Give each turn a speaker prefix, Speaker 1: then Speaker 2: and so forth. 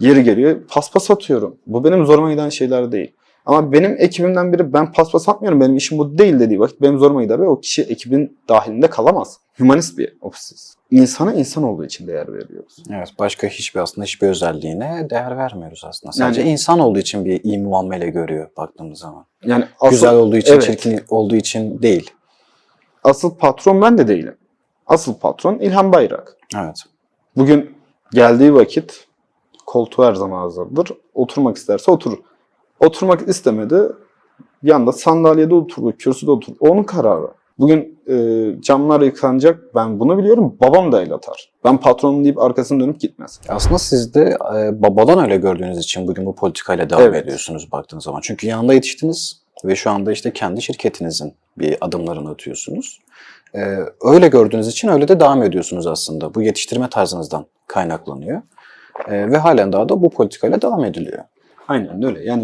Speaker 1: Yeri geliyor paspas atıyorum. Bu benim zoruma giden şeyler değil. Ama benim ekibimden biri ben paspas atmıyorum benim işim bu değil dediği vakit benim zoruma gider ve o kişi ekibin dahilinde kalamaz. Hümanist bir ofisiz. İnsana insan olduğu için değer veriyoruz.
Speaker 2: Evet, başka hiçbir aslında hiçbir özelliğine değer vermiyoruz aslında. Sadece
Speaker 1: Yani-
Speaker 2: insan olduğu için bir iyi muamele görüyor baktığımız zaman.
Speaker 1: Yani asıl,
Speaker 2: Güzel olduğu için,
Speaker 1: evet.
Speaker 2: çirkin olduğu için değil.
Speaker 1: asıl patron ben de değilim. Asıl patron İlhan Bayrak.
Speaker 2: Evet.
Speaker 1: Bugün geldiği vakit koltuğu her zaman hazırdır. Oturmak isterse oturur. Oturmak istemedi. Yanda sandalyede oturdu, kürsüde oturdu. Onun kararı. Bugün e, camlar yıkanacak. Ben bunu biliyorum. Babam da el atar. Ben patronum deyip arkasını dönüp gitmez.
Speaker 2: Aslında siz de e, babadan öyle gördüğünüz için bugün bu politikayla devam
Speaker 1: Evet.
Speaker 2: ediyorsunuz baktığınız zaman. Çünkü yanında yetiştiniz ve şu anda işte kendi şirketinizin bir adımlarını atıyorsunuz. E, öyle gördüğünüz için öyle de devam ediyorsunuz aslında. Bu yetiştirme tarzınızdan kaynaklanıyor. E, ve halen daha da bu politikayla devam ediliyor.
Speaker 1: Aynen öyle. Yani